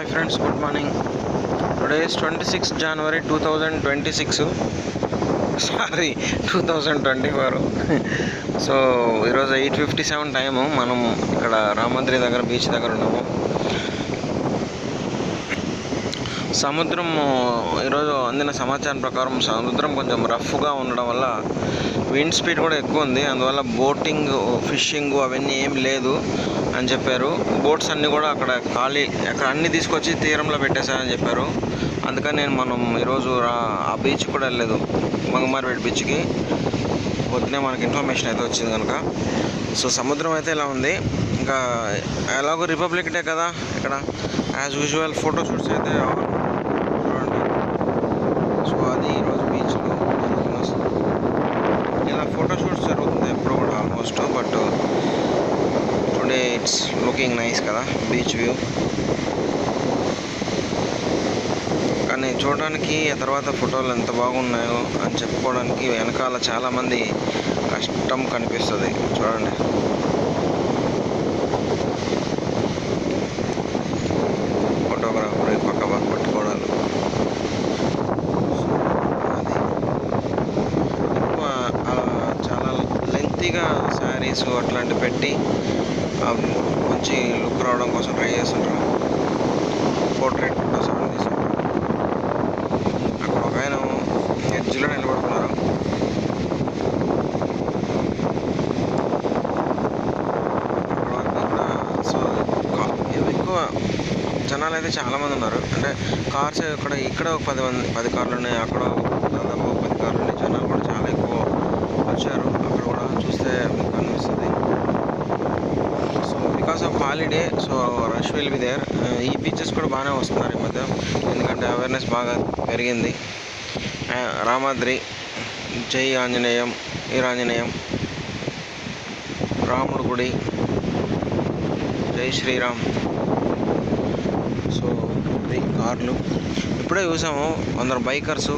Hi friends good morning. Today's twenty six January two thousand twenty six sorry two thousand twenty four so ఈరోజు eight fifty seven time మనం ఇక్కడ రామంత్రి దగ్గర beach దగ్గర ఉన్నాము. సముద్రం ఈరోజు అందిన సమాచారం ప్రకారం సముద్రం కొంచెం రఫ్గా ఉండడం వల్ల విండ్ స్పీడ్ కూడా ఎక్కువ ఉంది. అందువల్ల బోటింగ్ ఫిషింగ్ అవన్నీ ఏం లేదు అని చెప్పారు. బోట్స్ అన్నీ కూడా అక్కడ ఖాళీ అక్కడ అన్నీ తీసుకొచ్చి తీరంలో పెట్టేశారని చెప్పారు. అందుకని నేను మనం ఈరోజు ఆ బీచ్ కూడా వెళ్ళలేదు. మంగమారిపేట బీచ్కి పొద్దునే మనకి ఇన్ఫర్మేషన్ అయితే వచ్చింది కనుక. సో సముద్రం అయితే ఇలా ఉంది. ఇంకా ఎలాగో రిపబ్లిక్ డే కదా ఇక్కడ. యాజ్ యూజువల్ ఫోటో షూట్స్ అయితే సో అది ఈరోజు బీచ్లో ఇలా ఫోటోషూట్స్ జరుగుతుంది ఎప్పుడు కూడా almost but today it's looking nice కదా బీచ్ వ్యూ కానీ చూడడానికి ఆ తర్వాత ఫోటోలు ఎంత బాగున్నాయో అని చెప్పుకోవడానికి వెనకాల చాలామంది కష్టం కనిపిస్తుంది. చూడండి. మంచిగా శారీస్ అట్లాంటివి పెట్టి మంచి లుక్ రావడం కోసం ట్రై చేస్తుంటారు. పోర్ట్రేట్ ఫోటోస్ అవి తీసుకుంటారు అక్కడ ఒక ఆయన ఎడ్జ్లో నిలబడుతున్నారు. ఎక్కువ జనాలు అయితే చాలామంది ఉన్నారు. అంటే కార్స్ ఇక్కడ ఇక్కడ ఒక పది మంది పది కార్లు ఉన్నాయి అక్కడ దాదాపు ఒక పది కార్లు ఉన్నాయి జనాలు కూడా చాలా ఎక్కువ వచ్చారు అక్కడ కూడా చూస్తే మీకు అనిపిస్తుంది so because of holiday so rush will be there ఈ బీచెస్ కూడా బాగానే వస్తున్నారు ఈ మధ్య. ఎందుకంటే అవేర్నెస్ బాగా పెరిగింది. రామాద్రి జై ఆంజనేయం ఈరాంజనేయం రాముడు గుడి జై శ్రీరామ్. సో కార్లు. ఇప్పుడే చూసాము కొందరు బైకర్స్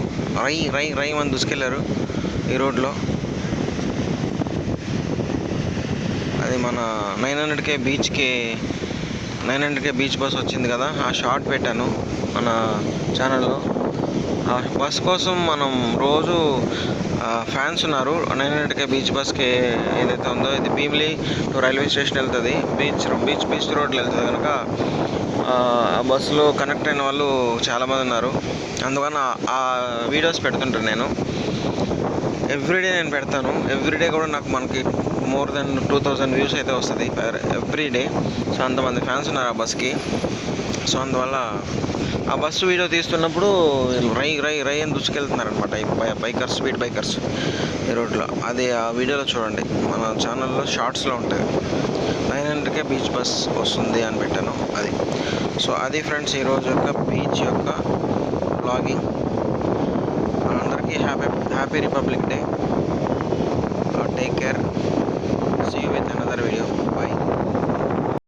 రై రై రై అని దూసుకెళ్ళారు ఈ రోడ్లో. అది మన నైన్ హండ్రెడ్కే బీచ్కి నైన్ హండ్రెడ్కే బీచ్ బస్ వచ్చింది కదా ఆ షార్ట్ పెట్టాను మన ఛానల్లో ఆ బస్ కోసం మనం రోజు ఫ్యాన్స్ ఉన్నారు. నైన్ హండ్రెడ్కే బీచ్ బస్కి ఏదైతే ఉందో ఇది భీమిలి టు రైల్వే స్టేషన్ వెళ్తుంది. బీచ్ బీచ్ బీచ్ రోడ్లో వెళ్తుంది కనుక ఆ బస్సులో కనెక్ట్ అయిన వాళ్ళు చాలామంది ఉన్నారు. అందుకని ఆ- ఆ వీడియోస్ పెడుతుంటాను నేను. ఎవ్రీడే నేను పెడతాను. ఎవ్రీడే కూడా నాకు మనకి more than two thousand views అయితే వస్తుంది ఎవ్రీడే సో అంతమంది ఫ్యాన్స్ ఉన్నారు ఆ బస్కి సో అందువల్ల ఆ బస్సు వీడియో తీస్తున్నప్పుడు రై రై రై అని దూసుకెళ్తున్నారు అనమాట ఈ బైకర్స్ స్పీడ్ బైకర్స్ ఈ రోడ్లో అది ఆ వీడియోలో చూడండి. మన ఛానల్లో షార్ట్స్లో ఉంటుంది నైన్ హండ్రెడ్కే బీచ్ బస్ వస్తుంది అని పెట్టాను అది. సో అది ఫ్రెండ్స్ ఈరోజు యొక్క బీచ్ యొక్క బ్లాగింగ్ అందరికీ happy happy republic day take care sigue viendo en otro video. Bye.